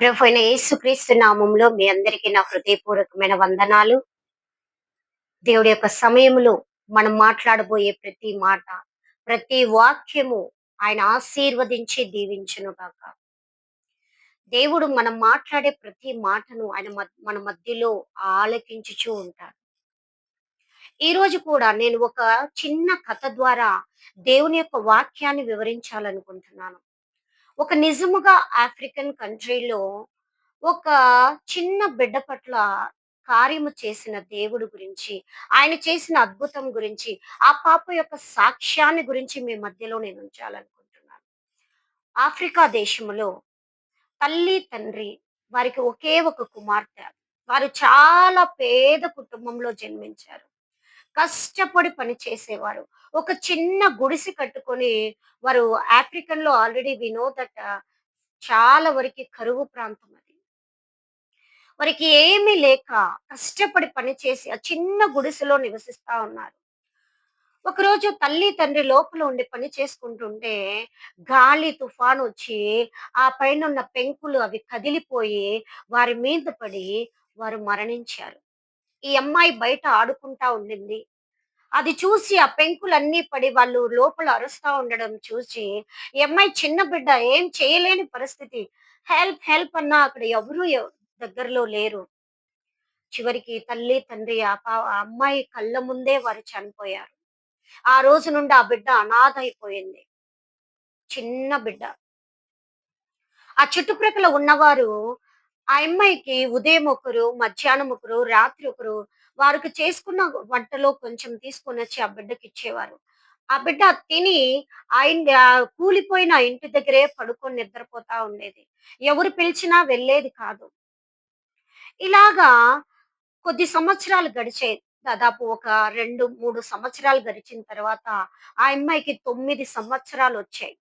ప్రభు అయిన యేసుక్రీస్తు నామంలో మీ అందరికీ నా హృదయపూర్వకమైన వందనాలు. దేవుడి యొక్క సమయంలో మనం మాట్లాడబోయే ప్రతి మాట ప్రతి వాక్యము ఆయన ఆశీర్వదించి దీవించును కాక దేవుడు మనం మాట్లాడే ప్రతి మాటను ఆయన మన మధ్యలో ఆలకించుచూ ఉంటాడు. ఈ రోజు కూడా నేను ఒక చిన్న కథ ద్వారా దేవుని యొక్క వాక్యాన్ని వివరించాలనుకుంటున్నాను. ఒక నిజముగా ఆఫ్రికన్ కంట్రీలో ఒక చిన్న బిడ్డ పట్ల కార్యము చేసిన దేవుడు గురించి ఆయన చేసిన అద్భుతం గురించి ఆ పాప యొక్క సాక్ష్యాన్ని గురించి మీ మధ్యలో నేను ఉంచాలనుకుంటున్నాను. ఆఫ్రికా దేశంలో తల్లి తండ్రి వారికి ఒకే ఒక కుమార్తె. వారు చాలా పేద కుటుంబంలో జన్మించారు. కష్టపడి పని చేసేవారు ఒక చిన్న గుడిసె కట్టుకొని వారు ఆఫ్రికన్లో ఆల్రెడీ వినోదట uh, చాలా వరకు కరువు ప్రాంతం అది. వారికి ఏమీ లేక కష్టపడి పని చేసి ఆ చిన్న గుడిసెలో నివసిస్తా ఉన్నారు. ఒకరోజు తల్లి తండ్రి లోపల ఉండి పని చేసుకుంటుంటే గాలి తుఫాను వచ్చి ఆ పైన ఉన్న పెంకులు అవి కదిలిపోయి వారి మీద పడి వారు మరణించారు. ఈ అమ్మాయి బయట ఆడుకుంటా ఉండింది. అది చూసి ఆ పెంకులన్నీ పడి వాళ్ళు లోపల అరుస్తా ఉండడం చూసి ఈ అమ్మాయి చిన్న బిడ్డ ఏం చేయలేని పరిస్థితి. హెల్ప్ హెల్ప్ అన్నా అక్కడ ఎవరు దగ్గరలో లేరు. చివరికి తల్లి తండ్రి ఆ ఆ అమ్మాయి కళ్ళ ముందే వారు చనిపోయారు. ఆ రోజు నుండి ఆ బిడ్డ అనాథ అయిపోయింది చిన్న బిడ్డ. ఆ చుట్టుప్రక్కల ఉన్నవారు ఆ అమ్మాయికి ఉదయం ఒకరు మధ్యాహ్నం ఒకరు రాత్రి ఒకరు వారికి చేసుకున్న వంటలో కొంచెం తీసుకొని వచ్చి ఆ బిడ్డకి ఇచ్చేవారు. ఆ బిడ్డ తిని ఆయన కూలిపోయిన ఇంటి దగ్గరే పడుకొని నిద్రపోతా ఉండేది. ఎవరు పిలిచినా వెళ్ళేది కాదు. ఇలాగా కొద్ది సంవత్సరాలు గడిచాయి దాదాపు ఒక రెండు మూడు సంవత్సరాలు గడిచిన తర్వాత ఆ అమ్మాయికి తొమ్మిది సంవత్సరాలు వచ్చాయి.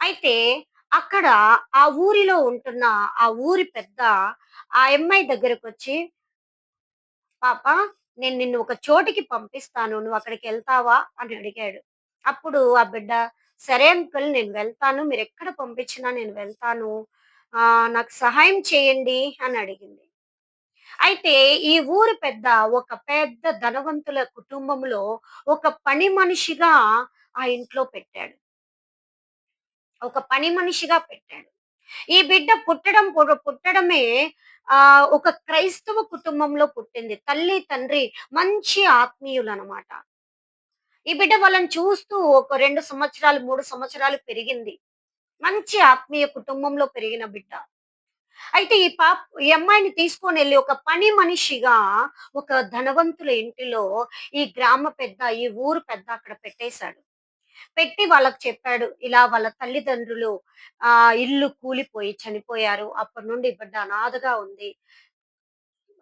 అయితే అక్కడ ఆ ఊరిలో ఉంటున్న ఆ ఊరి పెద్ద ఆ అమ్మాయి దగ్గరకు వచ్చి పాప నేను నిన్ను ఒక చోటికి పంపిస్తాను నువ్వు అక్కడికి వెళ్తావా? అని అడిగాడు. అప్పుడు ఆ బిడ్డ సరే అంకుల్ నేను వెళ్తాను. మీరు ఎక్కడ పంపించినా నేను వెళ్తాను. ఆ నాకు సహాయం చేయండి అని అడిగింది. అయితే ఈ ఊరు పెద్ద ఒక పెద్ద ధనవంతుల కుటుంబంలో ఒక పని మనిషిగా ఆ ఇంట్లో పెట్టాడు. ఒక పని మనిషిగా పెట్టాడు. ఈ బిడ్డ పుట్టడం పుట్టడమే ఆ ఒక క్రైస్తవ కుటుంబంలో పుట్టింది. తల్లి తండ్రి మంచి ఆత్మీయులు అనమాట ఈ బిడ్డ వాళ్ళని చూస్తూ ఒక రెండు సంవత్సరాలు మూడు సంవత్సరాలు పెరిగింది. మంచి ఆత్మీయ కుటుంబంలో పెరిగిన బిడ్డ. అయితే ఈ పాప ఈ అమ్మాయిని తీసుకొని వెళ్ళి ఒక పని మనిషిగా ఒక ధనవంతుల ఇంటిలో ఈ గ్రామ పెద్ద ఈ ఊరు పెద్ద అక్కడ పెట్టేశాడు. పెట్టి వాళ్ళకి చెప్పాడు. ఇలా వాళ్ళ తల్లిదండ్రులు ఆ ఇల్లు కూలిపోయి చనిపోయారు. అప్పటి నుండి బిడ్డ అనాథగా ఉంది.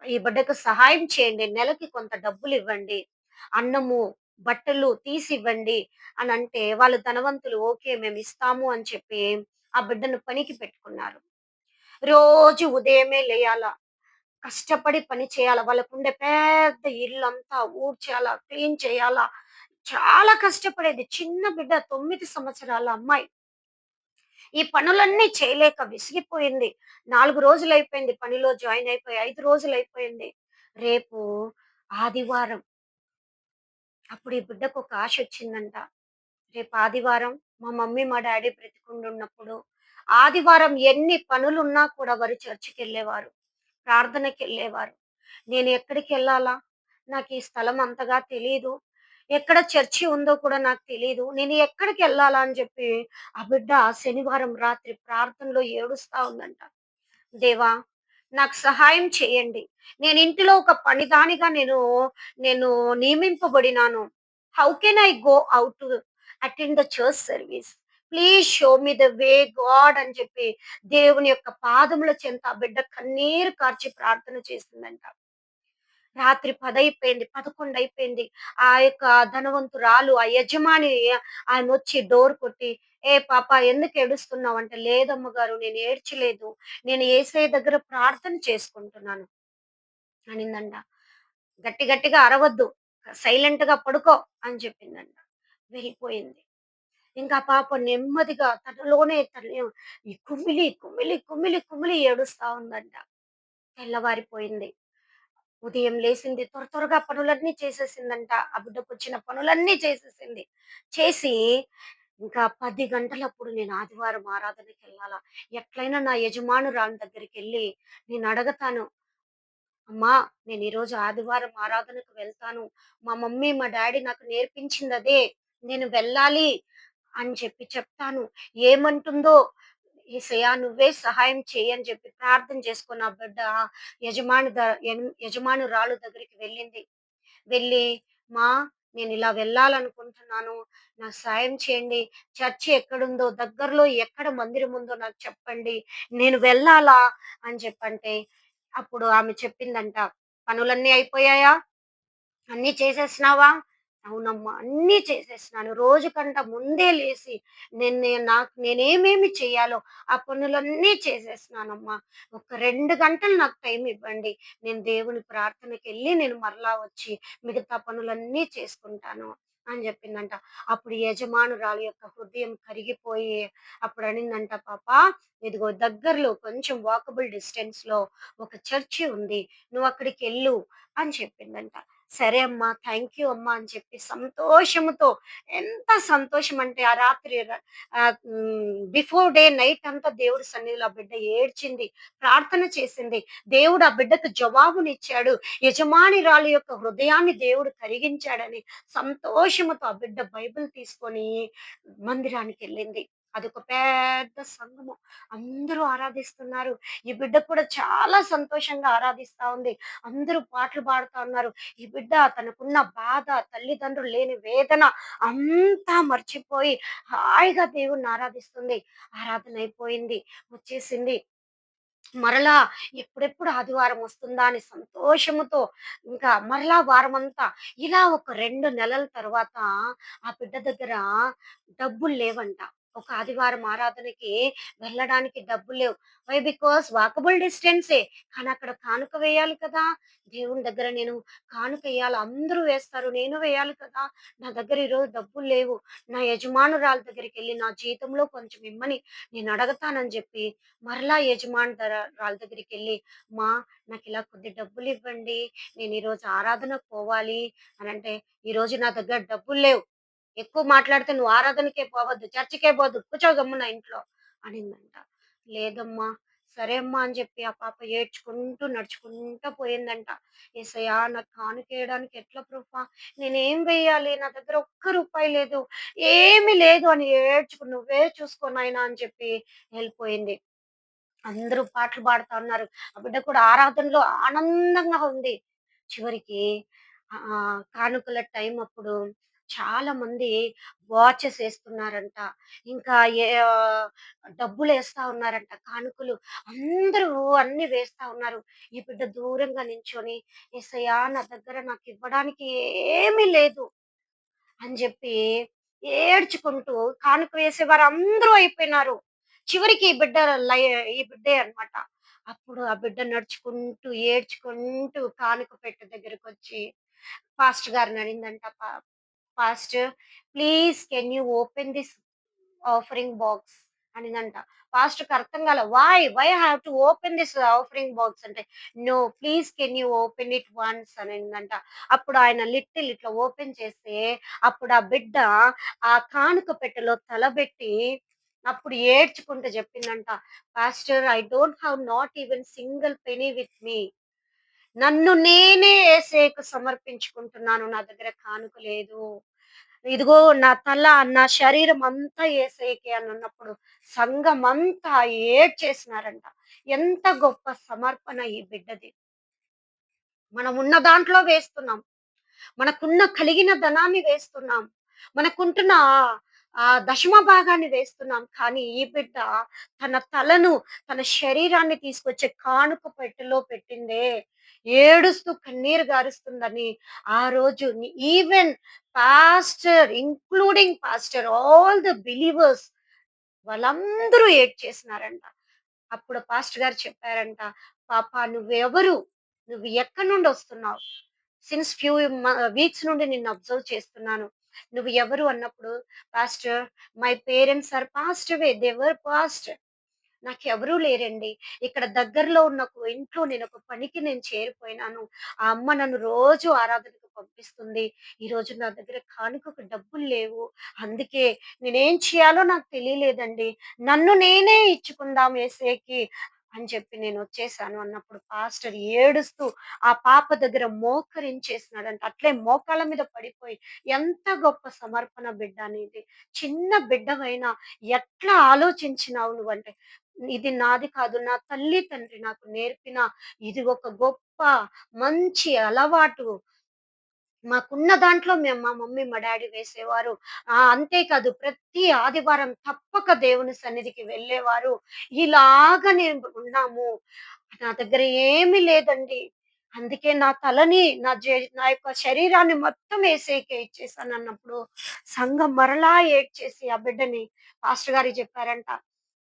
ఈ బిడ్డకు సహాయం చేయండి. నెలకి కొంత డబ్బులు ఇవ్వండి. అన్నము బట్టలు తీసి ఇవ్వండి అని అంటే వాళ్ళు ధనవంతులు ఓకే మేము ఇస్తాము అని చెప్పి ఆ బిడ్డను పనికి పెట్టుకున్నారు. రోజు ఉదయమే లేయాల. కష్టపడి పని చేయాల. వాళ్ళకుండే పెద్ద ఇల్లు అంతా ఊడ్చేయాలా క్లీన్ చేయాలా. చాలా కష్టపడేది చిన్న బిడ్డ తొమ్మిది సంవత్సరాల అమ్మాయి. ఈ పనులన్నీ చేయలేక విసిగిపోయింది. నాలుగు రోజులు అయిపోయింది పనిలో జాయిన్ అయిపోయి ఐదు రోజులు అయిపోయింది. రేపు ఆదివారం. అప్పుడు ఈ బిడ్డకు ఒక ఆశ వచ్చిందంట. రేపు ఆదివారం మా మమ్మీ మా డాడీ బ్రతికుండున్నప్పుడు ఆదివారం ఎన్ని పనులున్నా కూడా వారు చర్చికి వెళ్ళేవారు ప్రార్థనకి వెళ్ళేవారు నేను ఎక్కడికి వెళ్ళాలా? నాకు ఈ స్థలం అంతగా తెలియదు ఎక్కడ చర్చి ఉందో కూడా నాకు తెలియదు నేను ఎక్కడికి వెళ్ళాలా అని చెప్పి ఆ బిడ్డ శనివారం రాత్రి ప్రార్థనలో ఏడుస్తా ఉందంట. దేవా నాకు సహాయం చేయండి. నేను ఇంటిలో ఒక పనిదానిగా నేను నేను నియమింపబడినాను. How can I go out to attend the church service please show me the way God అని చెప్పి దేవుని యొక్క పాదముల చెంత ఆ బిడ్డ కన్నీరు కార్చి ప్రార్థన చేసిందంట. రాత్రి పదైపోయింది పదకొండు అయిపోయింది ఆ యొక్క ధనవంతురాలు ఆ యజమాని ఆయన వచ్చి డోర్ కొట్టి ఏ పాప ఎందుకు ఏడుస్తున్నావు అంటే లేదమ్మ గారు నేను ఏడ్చలేదు. నేను ఏసఐ దగ్గర ప్రార్థన చేసుకుంటున్నాను. అనిందంట. గట్టి గట్టిగా అరవద్దు సైలెంట్గా పడుకో అని చెప్పిందంట. వెళ్ళిపోయింది. ఇంకా పాప నెమ్మదిగా తనలోనే తన కుమిలి కుమిలి కుమిలి కుమిలి ఏడుస్తా ఉందంట. తెల్లవారిపోయింది. ఉదయం లేసింది త్వర త్వరగా పనులన్నీ చేసేసిందంట. ఆ బిడ్డకొచ్చిన పనులన్నీ చేసేసింది. చేసి ఇంకా పది గంటలప్పుడు నేను ఆదివారం ఆరాధనకి వెళ్ళాలా. ఎట్లయినా నా యజమానురాలి దగ్గరికి వెళ్ళి నేను అడగతాను అమ్మా నేను ఈరోజు ఆదివారం ఆరాధనకు వెళ్తాను. మా మమ్మీ మా డాడీ నాకు నేర్పించింది అదే. నేను వెళ్ళాలి అని చెప్పి చెప్తాను. ఏమంటుందో ఏసయ్యా నువ్వే సహాయం చేయని చెప్పి ప్రార్థన చేసుకున్న బిడ్డ యజమాని ద యజమానురాలు దగ్గరికి వెళ్ళింది. వెళ్ళి మా నేను ఇలా వెళ్ళాలనుకుంటున్నాను. నాకు సాయం చేయండి. చర్చి ఎక్కడుందో దగ్గరలో ఎక్కడ మందిరం ఉందో నాకు చెప్పండి. నేను వెళ్ళాలా? అని చెప్పంటే అప్పుడు ఆమె చెప్పిందంట పనులన్నీ అయిపోయాయా? అన్నీ చేసేసినావా? అవునమ్మా అన్నీ చేసేసినాను. రోజుకంట ముందే లేచి నేను నాకు నేనేమేమి చేయాలో ఆ పనులన్నీ చేసేసినానమ్మా. ఒక రెండు గంటలు నాకు టైం ఇవ్వండి. నేను దేవుని ప్రార్థనకి వెళ్ళి నేను మరలా వచ్చి మిగతా పనులన్నీ చేసుకుంటాను అని చెప్పిందంట. అప్పుడు యజమానురాలు యొక్క హృదయం కరిగిపోయి అప్పుడు అనిందంట పాప ఇదిగో దగ్గరలో కొంచెం వాకబుల్ డిస్టెన్స్లో ఒక చర్చి ఉంది. నువ్వు అక్కడికి వెళ్ళు అని చెప్పిందంట. సరే అమ్మా థ్యాంక్ యూ అమ్మా అని చెప్పి సంతోషముతో ఎంత సంతోషం అంటే ఆ రాత్రి బిఫోర్ డే నైట్ అంతా దేవుడి సన్నిధిలో ఆ బిడ్డ ఏడ్చింది ప్రార్థన చేసింది. దేవుడు ఆ బిడ్డకు జవాబునిచ్చాడు. యజమానిరాలు యొక్క హృదయాన్ని దేవుడు కరిగించాడని సంతోషముతో ఆ బిడ్డ బైబిల్ తీసుకొని మందిరానికి వెళ్ళింది. అదొక పెద్ద సంఘము అందరూ ఆరాధిస్తున్నారు. ఈ బిడ్డ కూడా చాలా సంతోషంగా ఆరాధిస్తా ఉంది. అందరూ పాటలు పాడుతా ఉన్నారు. ఈ బిడ్డ తనకున్న బాధ తల్లిదండ్రులు లేని వేదన అంతా మర్చిపోయి హాయిగా దేవుణ్ణి ఆరాధిస్తుంది. ఆరాధన అయిపోయింది వచ్చేసింది. మరలా ఎప్పుడెప్పుడు ఆదివారం వస్తుందా అని సంతోషముతో ఇంకా మరలా వారం అంతా ఇలా ఒక రెండు నెలల తర్వాత ఆ బిడ్డ దగ్గర డబ్బులు లేవంట. ఒక ఆదివారం ఆరాధనకి వెళ్ళడానికి డబ్బులు లేవు. వై బికాస్ వాకబుల్ డిస్టెన్సే కానీ అక్కడ కానుక వేయాలి కదా. దేవుని దగ్గర నేను కానుక వేయాలి. అందరూ వేస్తారు. నేను వేయాలి కదా. నా దగ్గర ఈరోజు డబ్బులు లేవు. నా యజమానురాల దగ్గరికి వెళ్ళి నా జీతంలో కొంచెం ఇమ్మని నేను అడగతానని చెప్పి మరలా యజమాను రాళ్ళ దగ్గరికి వెళ్ళి మా నాకు ఇలా కొద్ది డబ్బులు ఇవ్వండి. నేను ఈరోజు ఆరాధన పోవాలి. అని అంటే ఈరోజు నా దగ్గర డబ్బులు లేవు. ఎక్కువ మాట్లాడితే నువ్వు ఆరాధనకే పోవద్దు చర్చికే పోవద్దు కూర్చో గమ్మున ఇంట్లో అనిందంట. లేదమ్మా సరే అమ్మా అని చెప్పి ఆ పాప ఏడ్చుకుంటూ నడుచుకుంటూ పోయిందంట. ఏసయ్యా నాకు కానుకేయడానికి ఎట్లా ప్రూఫా? నేనేం వేయాలి నా దగ్గర ఒక్క రూపాయి లేదు. ఏమీ లేదు అని ఏడ్చుకు నువ్వే చూసుకో నాయనా అని చెప్పి వెళ్ళిపోయింది. అందరూ పాటలు పాడుతా ఉన్నారు. ఆ బిడ్డ కూడా ఆరాధనలో ఆనందంగా ఉంది. చివరికి ఆ కానుకల టైం అప్పుడు చాలా మంది వాచెస్ వేస్తున్నారంట. ఇంకా ఏ డబ్బులు వేస్తా ఉన్నారంట. కానుకలు అందరూ అన్ని వేస్తా ఉన్నారు. ఈ బిడ్డ దూరంగా నించొని ఎసయా నా దగ్గర నాకు ఇవ్వడానికి ఏమీ లేదు అని చెప్పి ఏడ్చుకుంటూ కానుక వేసేవారు అందరూ అయిపోయినారు. చివరికి ఈ బిడ్డ లై ఈ బిడ్డే అన్నమాట. అప్పుడు ఆ బిడ్డ నడుచుకుంటూ ఏడ్చుకుంటూ కానుక పెట్టె దగ్గరకు వచ్చి పాస్టర్ గారు నడిందంట pastor please can you open this offering box? అనిందంట. పాస్టర్కి అర్థం కాల why why have to open this offering box? అంటే no please can you open it once? అనిందంట. అప్పుడు ఆయన లిటిల్ ఇట్లా ఓపెన్ చేస్తే అప్పుడు ఆ బిడ్డ ఆ కానుక పెట్టెలో తలబెట్టి అప్పుడు ఏడ్చుకుంటూ చెప్పిందంట pastor I don't have not even single penny with me. నన్ను నేనే ఏసేకు సమర్పించుకుంటున్నాను. నా దగ్గర కానుక లేదు. ఇదిగో నా తల నా శరీరం అంతా ఏసేకే అని అన్నప్పుడు సంఘం అంతా ఏడ్చేసినారంట. ఎంత గొప్ప సమర్పణ ఈ బిడ్డది. మనం ఉన్న దాంట్లో వేస్తున్నాం. మనకున్న కలిగిన ధనాన్ని వేస్తున్నాం. మనకుంటున్న ఆ- దశమ భాగాన్ని వేస్తున్నాం. కానీ ఈ బిడ్డ తన తలను తన శరీరాన్ని తీసుకొచ్చే కానుక పెట్టెలో పెట్టిందే. ఏడుస్తూ కన్నీరు గారుస్తుందని ఆ రోజు even pastor including pastor all the believers వాళ్ళందరూ ఏడ్ చేసినారంట అప్పుడు పాస్టర్ గారు చెప్పారంట పాప నువ్వెవరు? నువ్వు ఎక్కడి నుండి వస్తున్నావు? సిన్స్ ఫ్యూ వీక్స్ నుండి నిన్ను అబ్జర్వ్ చేస్తున్నాను. నువ్వు ఎవరు అన్నప్పుడు pastor my parents are passed away they're passed నాకెవరూ లేరండి. ఇక్కడ దగ్గరలో ఉన్న ఒక ఇంట్లో నేను ఒక పనికి నేను చేరిపోయినాను. ఆ అమ్మ నన్ను రోజు ఆరాధనకు పంపిస్తుంది. ఈ రోజు నా దగ్గర కానుకకు డబ్బులు లేవు. అందుకే నేనేం చేయాలో నాకు తెలియలేదండి. నన్ను నేనే ఇచ్చుకుందాం వేసేకి అని చెప్పి నేను వచ్చేసాను అన్నప్పుడు పాస్టర్ ఏడుస్తూ ఆ పాప దగ్గర మోకరించేసినాడంట. అట్లే మోకాళ్ళ మీద పడిపోయి ఎంత గొప్ప సమర్పణ బిడ్డ అనేది. చిన్న బిడ్డవైనా ఎట్లా ఆలోచించినావు నువ్వంటే ఇది నాది కాదు నా తల్లి తండ్రి నాకు నేర్పిన ఇది ఒక గొప్ప మంచి అలవాటు మాకున్న దాంట్లో మేము మా మమ్మీ మా డాడీ వేసేవారు. ఆ అంతేకాదు ప్రతి ఆదివారం తప్పక దేవుని సన్నిధికి వెళ్ళేవారు. ఇలాగా నేను ఉన్నాము. నా దగ్గర ఏమీ లేదండి. అందుకే నా తలని నా నా యొక్క శరీరాన్ని మొత్తం వేసేకే ఇచ్చేసాను అన్నప్పుడు సంఘం మరలా ఏడ్చేసి ఆ బిడ్డని పాస్టర్ గారికి చెప్పారంట.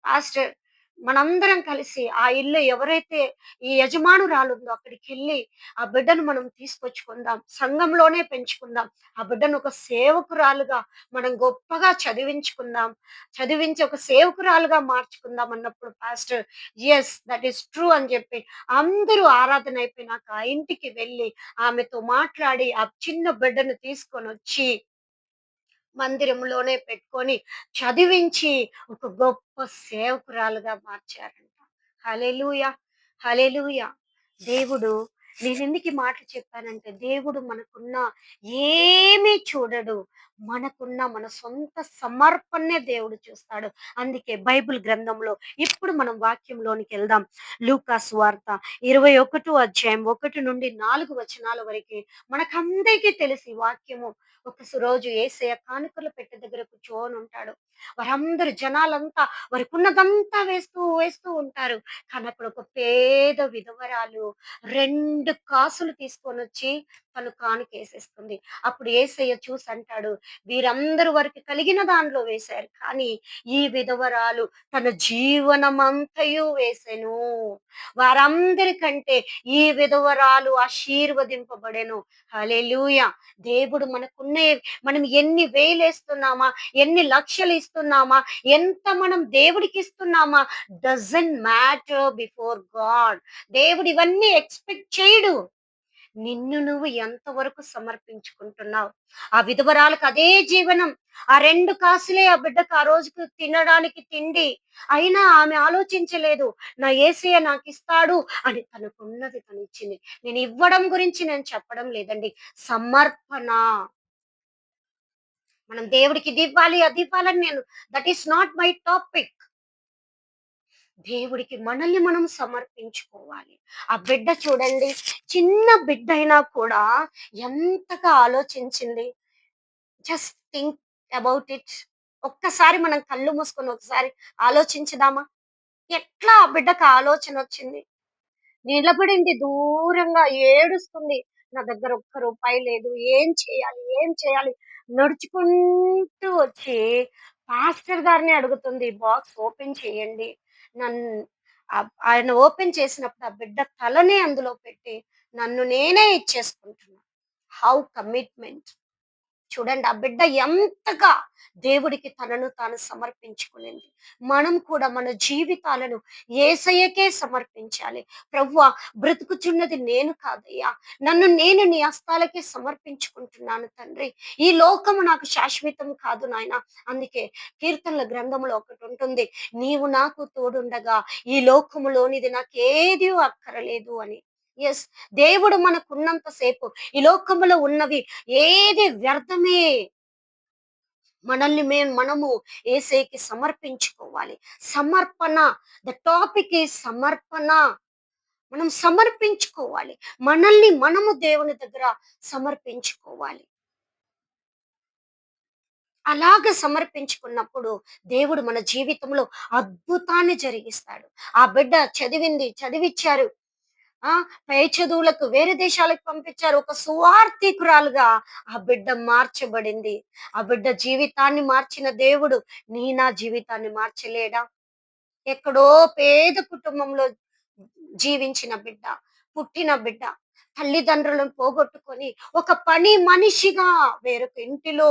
పాస్టర్ మనందరం కలిసి ఆ ఇల్లు ఎవరైతే ఈ యజమానురాలు ఉందో అక్కడికి వెళ్ళి ఆ బిడ్డను మనం తీసుకొచ్చుకుందాం సంఘంలోనే పెంచుకుందాం ఆ బిడ్డను ఒక సేవకురాలుగా మనం గొప్పగా చదివించుకుందాం చదివించి ఒక సేవకురాలుగా మార్చుకుందాం అన్నప్పుడు pastor yes that is true అని చెప్పి అందరూ ఆరాధన అయిపోయినాక ఆ ఇంటికి వెళ్ళి ఆమెతో మాట్లాడి ఆ చిన్న బిడ్డను తీసుకొని వచ్చి మందిరంలోనే పెట్టుకొని చదివించి ఒక గొప్ప సేవకురాలుగా మార్చారంట. హలెలూయ హలెలూయ దేవుడు నేను ఎందుకు ఈ మాటలు చెప్పానంటే దేవుడు మనకున్న ఏమీ చూడడు. మనకున్న మన సొంత సమర్పణనే దేవుడు చూస్తాడు. అందుకే బైబిల్ గ్రంథంలో ఇప్పుడు మనం వాక్యంలోనికి వెళ్దాం. లూకాస్ వార్త ఇరవై ఒకటో అధ్యాయం ఒకటి నుండి నాలుగు వచనాల వరకు మనకందరికీ తెలిసి వాక్యము ఒక రోజు ఏసయ కానుకల పెట్టె దగ్గర కూర్చోని ఉంటాడు. వారందరూ జనాలంతా వారికి ఉన్నదంతా వేస్తూ వేస్తూ ఉంటారు. కానీ అక్కడ ఒక పేద విధవరాలు రెండు కాసులు తీసుకొని వచ్చి తను కానుకేసేస్తుంది అప్పుడు ఏసయ్య చూసి అంటాడు వీరందరూ వారికి కలిగిన దానిలో వేశారు. కానీ ఈ విధవరాలు తన జీవనమంతయు వేసెను. వారందరికంటే ఈ విధవరాలు ఆశీర్వదింపబడెను. హల్లెలూయా! దేవుడు మనకున్న మనం ఎన్ని వేలేస్తున్నామా ఎన్ని లక్షలు ఇస్తున్నామా ఎంత మనం దేవుడికి ఇస్తున్నామా డజన్ మ్యాటర్ బిఫోర్ గాడ్ దేవుడు ఇవన్నీ ఎక్స్పెక్ట్ చేయడు. నిన్ను నువ్వు ఎంతవరకు సమర్పించుకుంటున్నావు? ఆ విధవరాలకు అదే జీవనం. ఆ రెండు కాసులే ఆ బిడ్డకు ఆ రోజుకు తినడానికి తిండి. అయినా ఆమె ఆలోచించలేదు నా ఏసయ్య నాకు ఇస్తాడు అని తనకున్నది తను ఇచ్చింది నేను ఇవ్వడం గురించి నేను చెప్పడం లేదండి. సమర్పణ. మనం దేవుడికి ఇది ఇవ్వాలి అది ఇవ్వాలని నేను that is not my topic దేవుడికి మనల్ని మనం సమర్పించుకోవాలి. ఆ బిడ్డ చూడండి చిన్న బిడ్డ అయినా కూడా ఎంతగా ఆలోచించింది. జస్ట్ థింక్ అబౌట్ ఇట్ ఒక్కసారి మనం కళ్ళు మూసుకొని ఒకసారి ఆలోచించుదామా? ఎట్లా ఆ బిడ్డకు ఆలోచన వచ్చింది? నిలబడింది దూరంగా ఏడుస్తుంది. నా దగ్గర ఒక్క రూపాయి లేదు. ఏం చేయాలి? ఏం చేయాలి? నడుచుకుంటూ వచ్చి పాస్టర్ గారిని అడుగుతుంది బాక్స్ ఓపెన్ చేయండి. నన్ను ఆయన ఓపెన్ చేసినప్పుడు ఆ బిడ్డ తలనే అందులో పెట్టి నన్ను నేనే ఇచ్చేసుకుంటున్నాను హౌ కమిట్మెంట్ చూడండి ఆ బిడ్డ ఎంతగా దేవుడికి తనను తాను సమర్పించుకునింది. మనం కూడా మన జీవితాలను ఏసయ్యకే సమర్పించాలి. ప్రవ్వా బ్రతుకుచున్నది నేను కాదయ్యా. నన్ను నేను నీ హస్తాలకే సమర్పించుకుంటున్నాను తండ్రి. ఈ లోకము నాకు శాశ్వతం కాదు నాయన. అందుకే కీర్తనల గ్రంథంలో ఒకటి ఉంటుంది. నీవు నాకు తోడుండగా ఈ లోకములోనిది నాకేది అక్కరలేదు అని. ఎస్ దేవుడు మనకున్నంత సేపు ఈ లోకములో ఉన్నవి ఏది వ్యర్థమే. మనల్ని మేము మనము ఏసేకి సమర్పించుకోవాలి. సమర్పణ ద టాపిక్ ఈ సమర్పణ. మనం సమర్పించుకోవాలి. మనల్ని మనము దేవుని దగ్గర సమర్పించుకోవాలి. అలాగ సమర్పించుకున్నప్పుడు దేవుడు మన జీవితంలో అద్భుతాన్ని జరిగిస్తాడు. ఆ బిడ్డ చదివింది చదివిచ్చారు. ఆ పై చదువులకు వేరే దేశాలకు పంపించారు. ఒక సువార్థికురాలుగా ఆ బిడ్డ మార్చబడింది. ఆ బిడ్డ జీవితాన్ని మార్చిన దేవుడు నీ నా జీవితాన్ని మార్చలేడా? ఎక్కడో పేద కుటుంబంలో జీవించిన బిడ్డ పుట్టిన బిడ్డ తల్లిదండ్రులను పోగొట్టుకొని ఒక పని మనిషిగా వేరొక ఇంటిలో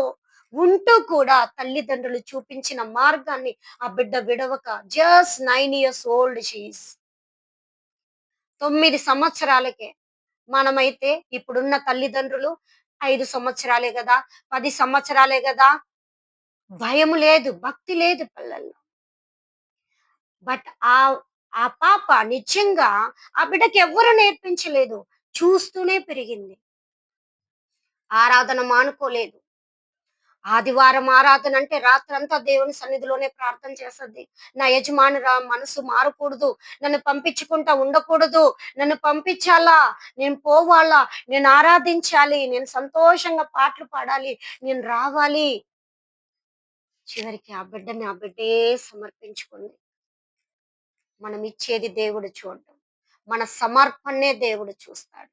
ఉంటూ కూడా తల్లిదండ్రులు చూపించిన మార్గాన్ని ఆ బిడ్డ విడవక just nine years old she's తొమ్మిది సంవత్సరాలకే మనమైతే ఇప్పుడున్న తల్లిదండ్రులు ఐదు సంవత్సరాలే కదా పది సంవత్సరాలే కదా భయం లేదు భక్తి లేదు పిల్లల్లో. బట్ ఆ ఆ పాప నిజంగా ఆ బిడ్డకి ఎవ్వరు నేర్పించలేదు. చూస్తూనే పెరిగింది. ఆరాధన మానుకోలేదు. ఆదివారం ఆరాధన అంటే రాత్రంతా దేవుని సన్నిధిలోనే ప్రార్థన చేస్తుంది. నా యజమాని రా మనసు మారకూడదు. నన్ను పంపించుకుంటా ఉండకూడదు. నన్ను పంపించాలా? నేను పోవాలా? నేను ఆరాధించాలి. నేను సంతోషంగా పాటలు పాడాలి. నేను రావాలి. చివరికి ఆ బిడ్డని ఆ బిడ్డే సమర్పించుకుంది. మనం ఇచ్చేది దేవుడు చూడడం మన సమర్పణనే దేవుడు చూస్తాడు.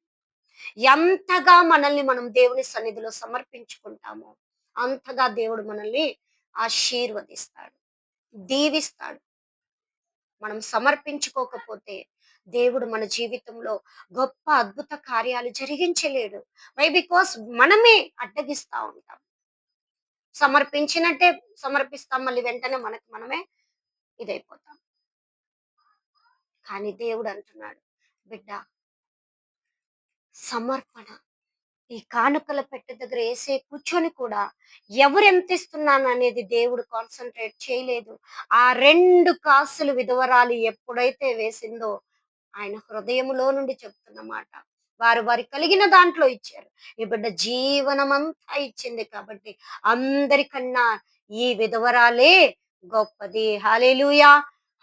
ఎంతగా మనల్ని మనం దేవుని సన్నిధిలో సమర్పించుకుంటామో అంతగా దేవుడు మనల్ని ఆశీర్వదిస్తాడు దీవిస్తాడు. మనం సమర్పించుకోకపోతే దేవుడు మన జీవితంలో గొప్ప అద్భుత కార్యాలు జరిగించలేడు. వై బికాస్ మనమే అడ్డగిస్తా ఉంటాం. సమర్పించినట్టే సమర్పిస్తాం మళ్ళీ వెంటనే మనకి మనమే ఇదైపోతాం. కానీ దేవుడు అంటున్నాడు బిడ్డ సమర్పణ ఈ కానుకల పెట్టె దగ్గర వేసే కూర్చొని కూడా ఎవరు ఎంత ఇస్తున్నాను అనేది దేవుడు కాన్సన్ట్రేట్ చేయలేదు. ఆ రెండు కాసులు విధవరాలు ఎప్పుడైతే వేసిందో ఆయన హృదయములో నుండి చెప్తున్న మాట. వారు వారి కలిగిన దాంట్లో ఇచ్చారు. ఈ బిడ్డ జీవనమంతా ఇచ్చింది కాబట్టి అందరికన్నా ఈ విధవరాలే గొప్పది. హాలేలుయా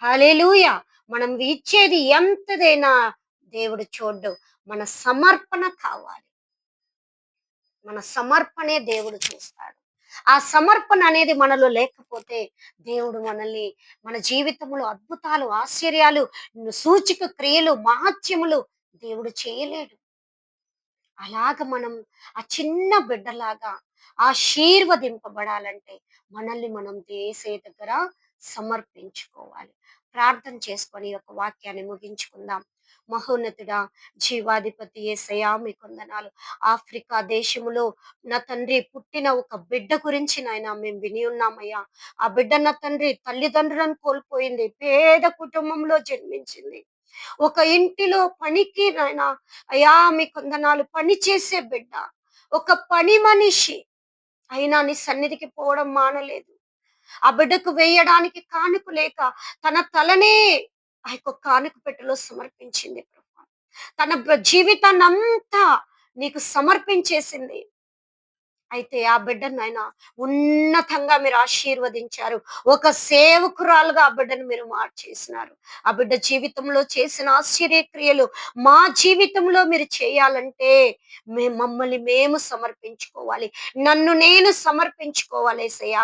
హాలేలుయా మనం ఇచ్చేది ఎంతదైనా దేవుడు చూడ్డు. మన సమర్పణ కావాలి. మన సమర్పణే దేవుడు చూస్తాడు. ఆ సమర్పణ అనేది మనలో లేకపోతే దేవుడు మనల్ని మన జీవితంలో అద్భుతాలు ఆశ్చర్యాలు సూచిక క్రియలు మహత్యములు దేవుడు చేయలేడు. అలాగ మనం ఆ చిన్న బిడ్డలాగా ఆశీర్వదింపబడాలంటే మనల్ని మనం దేశే దగ్గర సమర్పించుకోవాలి. ప్రార్థన చేసుకొని ఒక వాక్యాన్ని ముగించుకుందాం. మహోన్నతుడా జీవాధిపతి ఏసయా మీ కొందనాలు. ఆఫ్రికా దేశములో నా తండ్రి పుట్టిన ఒక బిడ్డ గురించి నాయన మేము విని ఉన్నామయ్యా. ఆ బిడ్డ నా తండ్రి తల్లిదండ్రులను కోల్పోయింది పేద కుటుంబంలో జన్మించింది. ఒక ఇంటిలో పనికి నాయన అయ్యా మీ కొందనాలు పని చేసే బిడ్డ. ఒక పని మనిషి. అయినా నీ సన్నిధికి పోవడం మానలేదు. ఆ బిడ్డకు వేయడానికి కానుక లేక తన తలనే ఆ యొక్క కానుక పెట్టెలో సమర్పించింది ప్రభా. తన జీవితాన్ని అంతా నీకు సమర్పించేసింది. అయితే ఆ బిడ్డను ఆయన ఉన్నతంగా మీరు ఆశీర్వదించారు. ఒక సేవకురాలుగా ఆ బిడ్డను మీరు మార్చేసినారు. ఆ బిడ్డ జీవితంలో చేసిన ఆశ్చర్యక్రియలు మా జీవితంలో మీరు చేయాలంటే మే మమ్మల్ని మేము సమర్పించుకోవాలి. నన్ను నేను సమర్పించుకోవాలి ఏసయ్యా.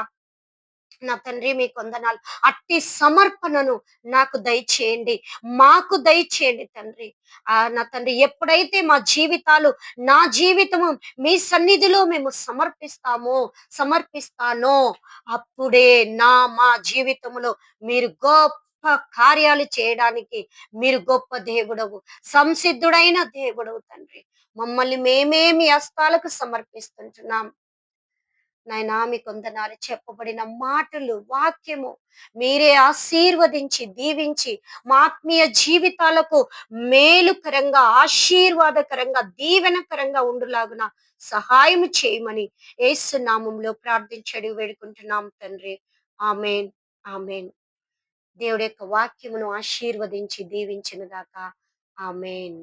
నా తండ్రి మీ కొందనాలు. అట్టి సమర్పణను నాకు దయచేయండి. మాకు దయచేయండి తండ్రి. ఆ నా తండ్రి ఎప్పుడైతే మా జీవితాలు నా జీవితము మీ సన్నిధిలో మేము సమర్పిస్తామో సమర్పిస్తానో అప్పుడే నా మా జీవితంలో మీరు గొప్ప కార్యాలు చేయడానికి మీరు గొప్ప దేవుడవు సంసిద్ధుడైన దేవుడవు తండ్రి. మమ్మల్ని మేమే మీ హస్తాలకు సమర్పిస్తుంటున్నాం? నాయనా మీ కొందనాలు చెప్పబడిన మాటలు వాక్యము మీరే ఆశీర్వదించి దీవించి మా ఆత్మీయ జీవితాలకు మేలుకరంగా ఆశీర్వాదకరంగా దీవెనకరంగా ఉండులాగున సహాయం చేయమని ఏసు నామంలో ప్రార్థించడి వేడుకుంటున్నాం తండ్రి. ఆమెన్ ఆమెన్. దేవుడి యొక్క వాక్యమును ఆశీర్వదించి దీవించిన దాకా ఆమెన్.